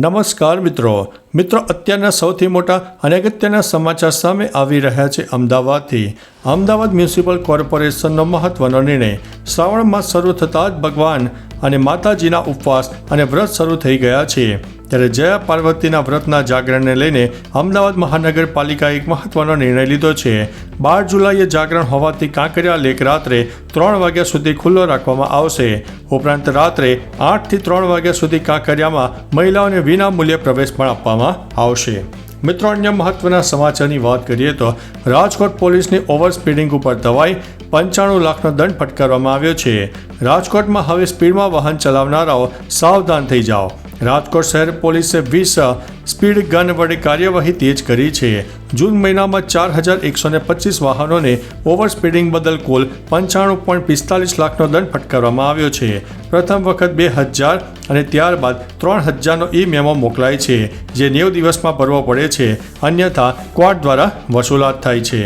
નમસ્કાર મિત્રો. મિત્રો, અત્યારના સૌથી મોટા અને અગત્યના સમાચાર સામે આવી રહ્યા છે અમદાવાદથી. અમદાવાદ મ્યુનિસિપલ કોર્પોરેશનનો મહત્વનો નિર્ણય. શ્રાવણ માસ શરૂ થતાં જ ભગવાન અને માતાજીના ઉપવાસ અને વ્રત શરૂ થઈ ગયા છે. ત્યારે જયા પાર્વતીના વ્રતના જાગરણને લઈને અમદાવાદ મહાનગરપાલિકાએ એક મહત્વનો નિર્ણય લીધો છે. બાર જુલાઈએ જાગરણ હોવાથી કાંકરિયા લેક રાત્રે ત્રણ વાગ્યા સુધી ખુલ્લો રાખવામાં આવશે. ઉપરાંત રાત્રે આઠથી ત્રણ વાગ્યા સુધી કાંકરિયામાં મહિલાઓને વિના મૂલ્યે પ્રવેશ પણ આપવામાં આવશે. મિત્રો, અન્ય મહત્વના સમાચારની વાત કરીએ તો રાજકોટ પોલીસની ઓવર સ્પીડિંગ ઉપર દવાઈ પંચાણું લાખનો દંડ ફટકારવામાં આવ્યો છે. રાજકોટમાં હવે સ્પીડમાં વાહન ચલાવનારાઓ સાવધાન થઈ જાઓ. રાજકોટ શહેર પોલીસે વીસ સ્પીડ ગન વડે કાર્યવાહી તેજ કરી છે. જૂન મહિનામાં ચાર હજાર એકસો ને પચીસ વાહનોને ઓવર સ્પીડિંગ બદલ કુલ પંચાણું પોઈન્ટ પિસ્તાલીસ લાખનો દંડ ફટકારવામાં આવ્યો છે. પ્રથમ વખત બે હજાર અને ત્યારબાદ ત્રણ હજારનો ઈ મેમો મોકલાય છે, જે નેવ દિવસમાં ભરવો પડે છે, અન્યથા ક્વાડ દ્વારા વસૂલાત થાય છે.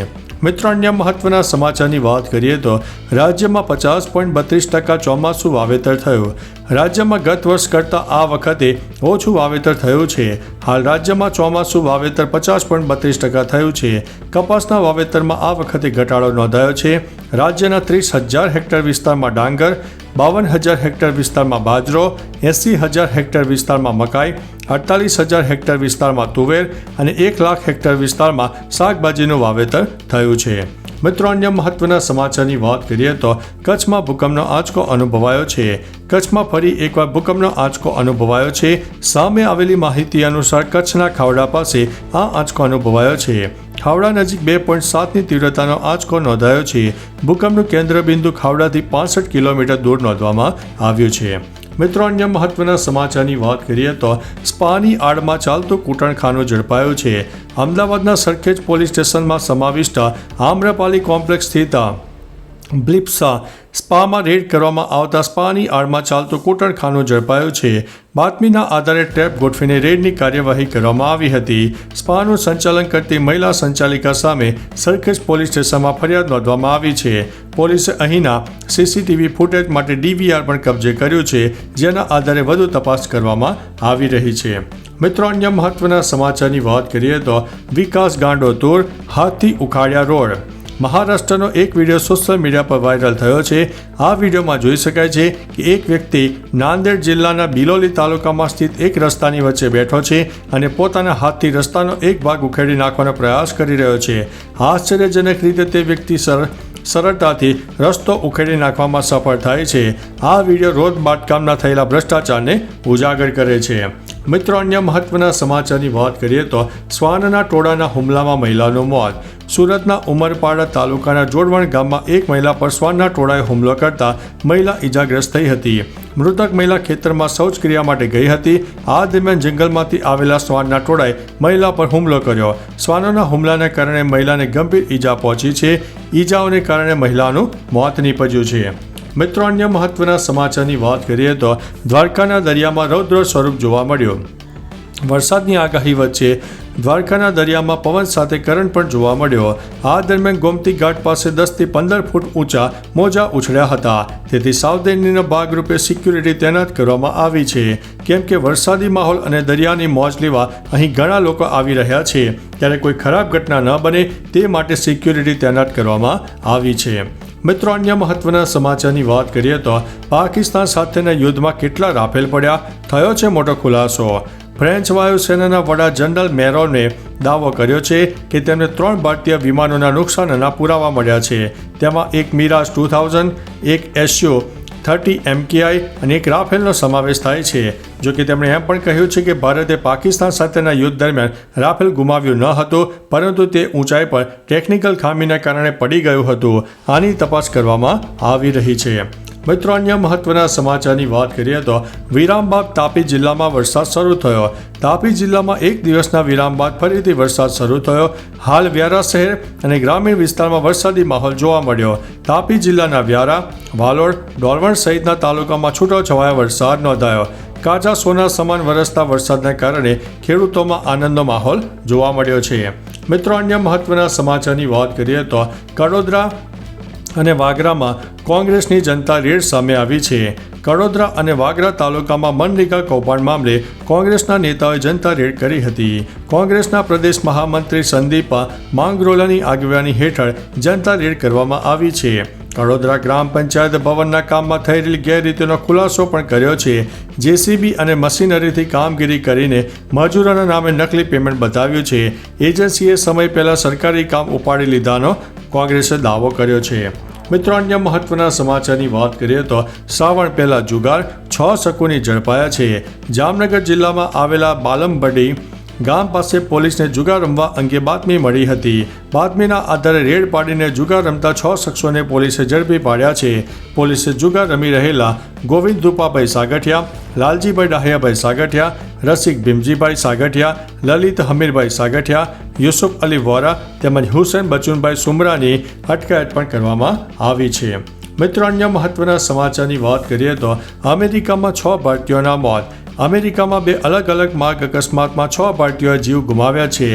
મિત્રો અન્ય મહત્વના સમાચારની વાત કરીએ તો રાજ્યમાં પચાસ પોઈન્ટ બત્રીસ ટકા ચોમાસું વાવેતર થયું. રાજ્યમાં ગત વર્ષ કરતાં આ વખતે ઓછું વાવેતર થયું છે. હાલ રાજ્યમાં ચોમાસું વાવેતર પચાસ પોઈન્ટ બત્રીસ ટકા થયું છે. કપાસના વાવેતરમાં આ વખતે ઘટાડો નોંધાયો છે. રાજ્યના ત્રીસ હજાર હેક્ટર વિસ્તારમાં ડાંગર બાવન હજાર હેક્ટર વિસ્તારમાં બાજરો એંસી હજાર હેક્ટર વિસ્તારમાં મકાઈ અડતાલીસ હજાર હેક્ટર વિસ્તારમાં તુવેર અને એક લાખ હેક્ટર વિસ્તારમાં શાકભાજીનું વાવેતર થયું છે. મિત્રો, અન્ય મહત્વના સમાચારની વાત કરીએ તો કચ્છમાં ભૂકંપનો આંચકો અનુભવાયો છે. કચ્છમાં ફરી એકવાર ભૂકંપનો આંચકો અનુભવાયો છે. સામે આવેલી માહિતી અનુસાર કચ્છના ખાવડા પાસે આ આંચકો અનુભવાયો છે. ખાવડા નજીક બે પોઈન્ટ સાતની તીવ્રતાનો આંચકો નોંધાયો છે. ભૂકંપનું કેન્દ્રબિંદુ ખાવડાથી પાસઠ કિલોમીટર દૂર નોંધવામાં આવ્યું છે. મિત્રો, અન્ય મહત્વના સમાચારની વાત કરીએ તો સ્પાની આડમાં ચાલતું કૂટણખાનું ઝડપાયું છે. અમદાવાદના સરખેજ પોલીસ સ્ટેશનમાં સમાવિષ્ટ આમ્રપાલી કોમ્પ્લેક્સ સ્થિત બ્લિપ્સા સ્પામાં રેડ કરવામાં આવતા સ્પાની આડમાં ચાલતું કૂટણખાનું ઝડપાયું છે. બાતમીના આધારે ટ્રેપ ગોઠવીને રેડની કાર્યવાહી કરવામાં આવી હતી. સ્પાનું સંચાલન કરતી મહિલા સંચાલિકા સામે સરખેજ પોલીસ સ્ટેશનમાં ફરિયાદ નોંધવામાં આવી છે. પોલીસે અહીંના સીસીટીવી ફૂટેજ માટે ડીવીઆર પણ કબજે કર્યું છે, જેના આધારે વધુ તપાસ કરવામાં આવી રહી છે. મિત્રો, અન્ય મહત્વના સમાચારની વાત કરીએ તો વિકાસ ગાંડો તૂર હાથથી ઉખાડ્યા રોડ. મહારાષ્ટ્રનો એક વીડિયો સોશિયલ મીડિયા પર વાયરલ થયો છે. આ વિડીયોમાં જોઈ શકાય છે કે એક વ્યક્તિ નાંદેડ જિલ્લાના બિલોલી તાલુકામાં સ્થિત એક રસ્તાની વચ્ચે બેઠો છે અને પોતાના હાથથી રસ્તાનો એક ભાગ ઉખેડી નાખવાનો પ્રયાસ કરી રહ્યો છે. આશ્ચર્યજનક રીતે તે વ્યક્તિ, સર સરળતાથી રસ્તો ઉખેડી નાખવામાં સફળ થાય છે. આ વીડિયો રોડ બાંધકામના થયેલા ભ્રષ્ટાચારને ઉજાગર કરે છે. મિત્રો, અન્ય મહત્વના સમાચારની વાત કરીએ તો શ્વાનના ટોળાના હુમલામાં મહિલાનું મોત. સુરતના ઉમરપાડા તાલુકાના જોડવણ ગામમાં એક મહિલા પર શ્વાનના ટોળાએ હુમલો કરતા મહિલા ઈજાગ્રસ્ત થઈ હતી. મૃતક મહિલા ખેતરમાં શૌચક્રિયા માટે ગઈ હતી. આ દરમિયાન જંગલમાંથી આવેલા શ્વાનના ટોળાએ મહિલા પર હુમલો કર્યો. શ્વાનોના હુમલાને કારણે મહિલાને ગંભીર ઈજા પહોંચી છે. ઈજાઓને કારણે મહિલાનું મોત નીપજ્યું છે. મિત્રો, અન્ય મહત્વના સમાચારની વાત કરીએ તો દ્વારકાના દરિયામાં રૌદ્ર સ્વરૂપ જોવા મળ્યું. વરસાદની આગાહી વચ્ચે દ્વારકાના દરિયામાં પવન સાથે કરંટ પણ જોવા મળ્યો. આ દરમિયાન ગોમતી ઘાટ પાસે દસથી પંદર ફૂટ ઊંચા મોજા ઉછળ્યા હતા. તેથી સાવધાનીના ભાગરૂપે સિક્યુરિટી તૈનાત કરવામાં આવી છે. કેમ કે વરસાદી માહોલ અને દરિયાની મોજ લેવા અહીં ઘણા લોકો આવી રહ્યા છે. ત્યારે કોઈ ખરાબ ઘટના ન બને તે માટે સિક્યુરિટી તૈનાત કરવામાં આવી છે. મિત્રો, અન્ય મહત્વના સમાચારની વાત કરીએ તો પાકિસ્તાન સાથેના યુદ્ધમાં કેટલા રાફેલ પડ્યા? થયો છે મોટો ખુલાસો. ફ્રેન્ચ વાયુસેનાના વડા જનરલ મેરોને દાવો કર્યો છે કે તેમને ત્રણ ભારતીય વિમાનોના નુકસાનના પુરાવા મળ્યા છે. તેમાં એક મિરાજ ટુ થાઉઝન્ડ, એક એસયુ થર્ટી એમકેઆઈ અને એક રાફેલનો સમાવેશ થાય છે. જો કે તેમણે એમ પણ કહ્યું છે કે ભારતે પાકિસ્તાન સાથેના યુદ્ધ દરમિયાન રાફેલ ગુમાવ્યું ન હતું, પરંતુ તે ઊંચાઈ પર ટેકનિકલ ખામીના કારણે પડી ગયું હતું. આની તપાસ કરવામાં આવી રહી છે. મિત્રો, અન્ય મહત્વના સમાચારની વાત કરીએ તો વિરામ બાદ તાપી જિલ્લામાં વરસાદ શરૂ થયો. તાપી જિલ્લામાં એક દિવસના વિરામ બાદ ફરીથી વરસાદ શરૂ થયો. હાલ વ્યારા શહેર અને ગ્રામીણ વિસ્તારમાં વરસાદી માહોલ જોવા મળ્યો. તાપી જિલ્લાના વ્યારા, વાલોડ ડોલવણ સહિતના તાલુકામાં છૂટોછવાયો વરસાદ નોંધાયો. કાચા સોના સમાન વરસતા વરસાદને કારણે ખેડૂતોમાં આનંદનો માહોલ જોવા મળ્યો છે. મિત્રો, અન્ય મહત્વના સમાચારની વાત કરીએ તો કડોદરા અને વાગરામાં કોંગ્રેસની જનતા રેડ સામે આવી છે. કડોદરા અને વાગરા તાલુકામાં મનરેગા કૌભાંડ મામલે કોંગ્રેસના નેતાઓએ જનતા રેડ કરી હતી. કોંગ્રેસના પ્રદેશ મહામંત્રી સંદીપા માંગરોલાની આગેવાની હેઠળ જનતા રેડ કરવામાં આવી છે. કડોદરા ગ્રામ પંચાયત ભવનના કામમાં થઈ રહેલી ગેરરીતિનો ખુલાસો પણ કર્યો છે. જેસીબી અને મશીનરીથી કામગીરી કરીને મજૂરોના નામે નકલી પેમેન્ટ બતાવ્યું છે. એજન્સીએ સમય પહેલાં સરકારી કામ ઉપાડી લીધાનો કોંગ્રેસે દાવો કર્યો છે. મિત્રો, અન્ય મહત્વના સમાચારની વાત કરીએ તો શ્રાવણ પહેલા જુગાર છ શકોની ઝડપાયા છે. જામનગર જિલ્લામાં આવેલા બાલમબડી ગામ પાસે પોલીસને જુગાર રમવા અંગે બાતમી મળી હતી. બાતમીના આધારે રેડ પાડીને જુગાર રમતા છ શખ્સોને પોલીસે ઝડપી પાડ્યા છે. પોલીસે જુગાર રમી રહેલા ગોવિંદ ધુપાભાઈ સાગઠિયા, લાલજીભાઈ ડાહિયાભાઈ સાગઠિયા, રસિક ભીમજીભાઈ સાગઠિયા, લલિત હમીરભાઈ સાગઠિયા, યુસુફ અલી વોરા તેમજ હુસેન બચુનભાઈ સુમરાની અટકાયત પણ કરવામાં આવી છે. મિત્રો, અન્ય મહત્વના સમાચારની વાત કરીએ તો અમેરિકામાં છ ભારતીયોના મોત અમેરિકામાં બે અલગ અલગ માર્ગ અકસ્માતમાં છ પાર્ટીઓએ જીવ ગુમાવ્યા છે.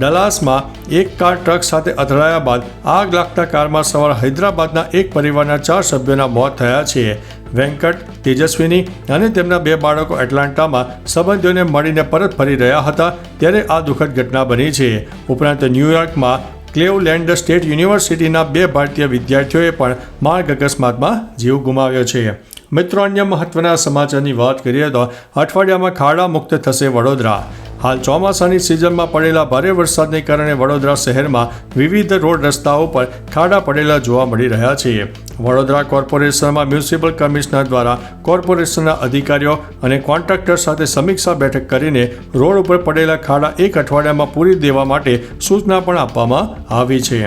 ડલાસમાં એક કાર ટ્રક સાથે અથડાયા બાદ આગ લાગતા કારમાં સવાર હૈદરાબાદના એક પરિવારના ચાર સભ્યોના મોત થયા છે. વેંકટ, તેજસ્વીની અને તેમના બે બાળકો એટલાન્ટામાં સંબંધીઓને મળીને પરત ફરી રહ્યા હતા ત્યારે આ દુઃખદ ઘટના બની છે. ઉપરાંત ન્યૂયોર્કમાં ક્લેવલેન્ડ સ્ટેટ યુનિવર્સિટીના બે ભારતીય વિદ્યાર્થીઓએ પણ માર્ગ અકસ્માતમાં જીવ ગુમાવ્યો છે. મિત્રો અન્ય મહત્વના સમાચારની વાત કરીએ તો અઠવાડિયામાં ખાડા મુક્ત થશે વડોદરા. હાલ ચોમાસાની સિઝનમાં પડેલા ભારે વરસાદને કારણે વડોદરા શહેરમાં વિવિધ રોડ રસ્તાઓ પર ખાડા પડેલા જોવા મળી રહ્યા છે. વડોદરા કોર્પોરેશનમાં મ્યુનિસિપલ કમિશનર દ્વારા કોર્પોરેશનના અધિકારીઓ અને કોન્ટ્રાક્ટર સાથે સમીક્ષા બેઠક કરીને રોડ ઉપર પડેલા ખાડા એક અઠવાડિયામાં પૂરી દેવા માટે સૂચના પણ આપવામાં આવી છે.